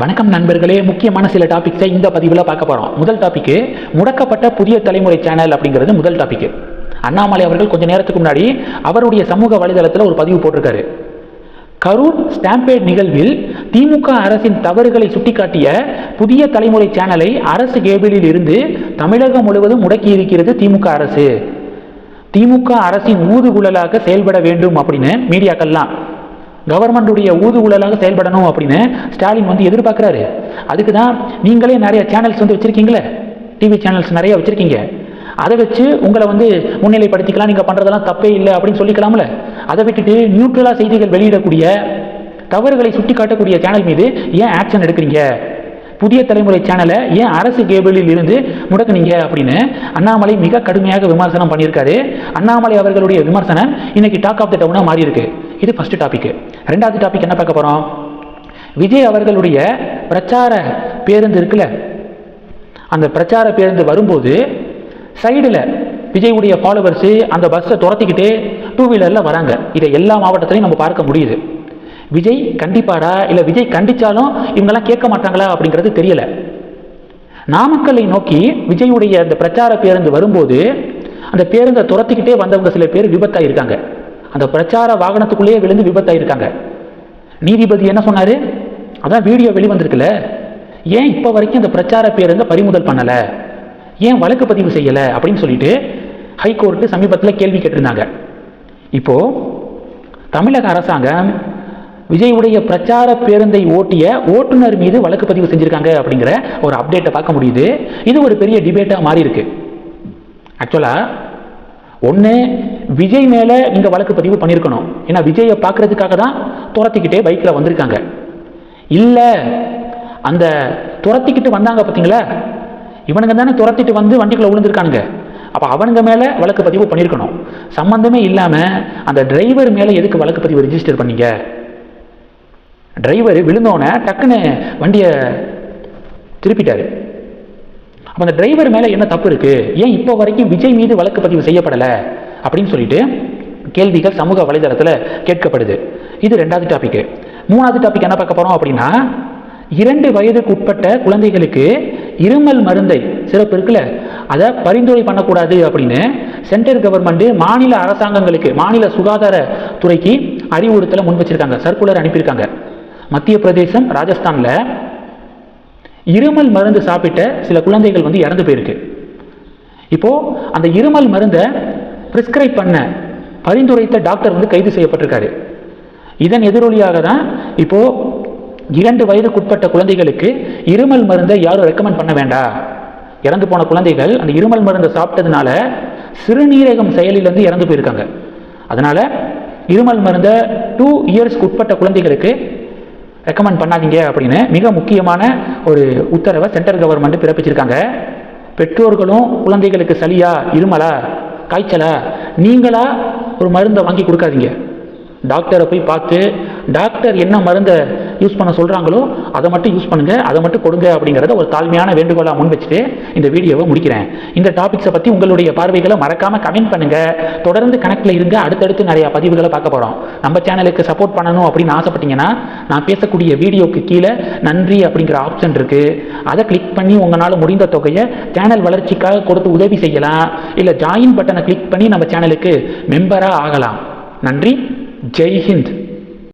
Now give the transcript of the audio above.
வணக்கம் நண்பர்களே முக்கியமான சில டாபிக்ஸை இந்த பதிவில் பார்க்க போகிறோம் முதல் டாபிக்கு முடக்கப்பட்ட புதிய தலைமுறை சேனல் அப்படிங்கிறது முதல் டாபிக் அண்ணாமலை அவர்கள் கொஞ்சம் நேரத்துக்கு முன்னாடி அவருடைய சமூக வலைதளத்தில் ஒரு பதிவு போட்டிருக்காரு. கரூர் ஸ்டாம்பேட் நிகழ்வில் திமுக அரசின் தவறுகளை சுட்டிக்காட்டிய புதிய தலைமுறை சேனலை அரசு கேபிளில் இருந்து தமிழகம் முழுவதும் முடக்கி இருக்கிறது திமுக அரசு. திமுக அரசின் ஊதுகுழலாக செயல்பட வேண்டும் அப்படின்னு மீடியாக்கள்லாம் கவர்மெண்டுடைய ஊதுகுழலாக செயல்படணும் அப்படின்னு ஸ்டாலின் வந்து எதிர்பார்க்குறாரு. அதுக்கு தான் நீங்களே நிறைய சேனல்ஸ் வந்து வச்சுருக்கீங்களே. டிவி சேனல்ஸ் நிறைய வச்சுருக்கீங்க. அதை வச்சு உங்களை வந்து முன்னிலைப்படுத்திக்கலாம். நீங்கள் பண்ணுறதெல்லாம் தப்பே இல்லை அப்படின்னு சொல்லிக்கலாம்ல. அதை விட்டுட்டு நியூட்ரலாக செய்திகள் வெளியிடக்கூடிய தவறுகளை சுட்டி காட்டக்கூடிய சேனல் மீது ஏன் ஆக்ஷன் எடுக்கிறீங்க? புதிய தலைமுறை சேனலை ஏன் அரசு கேபிளில் இருந்து முடக்குனீங்க அப்படின்னு? அண்ணாமலை மிக கடுமையாக விமர்சனம் பண்ணியிருக்காரு. அண்ணாமலை அவர்களுடைய விமர்சனம் இன்னைக்கு டாக் ஆஃப் த டவுனாக மாறி இருக்கு இது ஃபர்ஸ்ட் டாபிக் ரெண்டாவது டாபிக் என்ன பார்க்க போகிறோம் விஜய் அவர்களுடைய பிரச்சார பேருந்து இருக்குல்ல? அந்த பிரச்சார பேருந்து வரும்போது சைடில் விஜயுடைய ஃபாலோவர்ஸு அந்த பஸ்ஸை துரத்திக்கிட்டே டூ வீலரில் வராங்க. இதை எல்லா மாவட்டத்திலையும் நம்ம பார்க்க முடியுது. விஜய் கண்டிப்பாரா இல்லை விஜய் கண்டிச்சாலும் இவங்கெல்லாம் கேட்க மாட்டாங்களா அப்படிங்கிறது தெரியலை. நாமக்கல்லை நோக்கி விஜயுடைய அந்த பிரச்சார பேருந்து வரும்போது அந்த பேருந்தை துரத்திக்கிட்டே வந்தவங்க சில பேர் விபத்தாயிருக்காங்க. அந்த பிரச்சார வாகனத்துக்குள்ளேயே விழுந்து விபத்தாயிருக்காங்க. நீதிபதி என்ன சொன்னார்? அதான் வீடியோ வெளிவந்திருக்குல்ல ஏன் இப்போ வரைக்கும் அந்த பிரச்சார பேருந்தை பறிமுதல் பண்ணலை? ஏன் வழக்கு பதிவு செய்யலை? அப்படின்னு சொல்லிட்டு ஹைகோர்ட்டு சமீபத்தில் கேள்வி கேட்டிருந்தாங்க. இப்போது தமிழக அரசாங்கம் விஜயுடைய பிரச்சார பேருந்தை ஓட்டிய ஓட்டுநர் மீது வழக்கு பதிவு செஞ்சுருக்காங்க அப்படிங்கிற ஒரு அப்டேட்டை பார்க்க முடியுது. இது ஒரு பெரிய டிபேட்டாக மாறி இருக்கு ஆக்சுவலாக ஒன்று விஜய் மேலே நீங்கள் வழக்கு பதிவு பண்ணியிருக்கணும் ஏன்னா விஜயை பார்க்கறதுக்காக தான் துரத்திக்கிட்டே பைக்கில் வந்திருக்காங்க. இல்லை அந்த துரத்திக்கிட்டு வந்தாங்க பார்த்தீங்களா இவனுங்க தானே துரத்திட்டு வந்து வண்டிக்குள்ளே விழுந்திருக்கானுங்க. அப்போ அவனுங்க மேலே வழக்கு பதிவு பண்ணியிருக்கணும் சம்மந்தமே இல்லாமல் அந்த டிரைவர் மேலே எதுக்கு வழக்கு பதிவு ரிஜிஸ்டர் பண்ணீங்க? டிரைவர் விழுந்தோடனே டக்குன்னு வண்டியை திருப்பிட்டாரு. அப்போ அந்த டிரைவர் மேலே என்ன தப்பு இருக்கு? ஏன் இப்போ வரைக்கும் விஜய் மீது வழக்கு பதிவு செய்யப்படலை? அப்படின்னு சொல்லிட்டு கேள்விகள் சமூக வலைதளத்தில் கேட்கப்படுது. இது ரெண்டாவது டாபிக்கு மூணாவது டாபிக் என்ன பார்க்க போகிறோம் அப்படின்னா இரண்டு வயதுக்கு உட்பட்ட குழந்தைகளுக்கு இருமல் மருந்தை சிறப்பு இருக்குல்ல? அதை பரிந்துரை பண்ணக்கூடாது அப்படின்னு சென்ட்ரல் கவர்மெண்ட் மாநில அரசாங்கங்களுக்கு மாநில சுகாதாரத்துறைக்கு அறிவுறுத்தலை முன் வச்சிருக்காங்க சர்க்குலர் அனுப்பியிருக்காங்க. மத்திய பிரதேசம் ராஜஸ்தானில் இருமல் மருந்து சாப்பிட்ட சில குழந்தைகள் வந்து இறந்து போயிருக்கு. இப்போ அந்த இருமல் மருந்தை ப்ரிஸ்கிரைப் பண்ண பரிந்துரைத்த டாக்டர் வந்து கைது செய்யப்பட்டிருக்காரு. இதன் எதிரொலியாக தான் இப்போது இரண்டு வயதுக்குட்பட்ட குழந்தைகளுக்கு இருமல் மருந்தை யாரும் ரெக்கமெண்ட் பண்ண வேண்டாம் இறந்து போன குழந்தைகள் அந்த இருமல் மருந்தை சாப்பிட்டதுனால சிறுநீரகம் செயலிலிருந்து இறந்து போயிருக்காங்க. அதனால் இருமல் மருந்தை டூ இயர்ஸ்க்கு உட்பட்ட குழந்தைகளுக்கு ரெக்கமெண்ட் பண்ணாதீங்க அப்படின்னு மிக முக்கியமான ஒரு உத்தரவை சென்ட்ரல் கவர்மெண்ட் பிறப்பிச்சிருக்காங்க. பெற்றோர்களும் குழந்தைகளுக்கு சளியா இருமலா காய்ச்சலா நீங்களா ஒரு மருந்தை வாங்கி கொடுக்காதீங்க. டாக்டரை போய் பார்த்து டாக்டர் என்ன மருந்தை யூஸ் பண்ண சொல்கிறாங்களோ அதை மட்டும் யூஸ் பண்ணுங்க அதை மட்டும் கொடுங்க அப்படிங்கிறத ஒரு தாழ்மையான வேண்டுகோளாக முன் வச்சுட்டு இந்த வீடியோவை முடிக்கிறேன். இந்த டாபிக்ஸை பற்றி உங்களுடைய பார்வைகளை மறக்காமல் கமெண்ட் பண்ணுங்க. தொடர்ந்து கணக்கில் இருங்க. அடுத்தடுத்து நிறைய பதிவுகளை பார்க்க போகிறோம் நம்ம சேனலுக்கு சப்போர்ட் பண்ணணும் அப்படின்னு ஆசைப்பட்டீங்கன்னா நான் பேசக்கூடிய வீடியோக்கு கீழே நன்றி அப்படிங்கிற ஆப்ஷன் இருக்குது அதை கிளிக் பண்ணி உங்களால் முடிந்த தொகையை சேனல் வளர்ச்சிக்காக கொடுத்து உதவி செய்யலாம். இல்லை ஜாயின் பட்டனை கிளிக் பண்ணி நம்ம சேனலுக்கு மெம்பராக ஆகலாம். நன்றி. ஜெய் ஹிந்த்.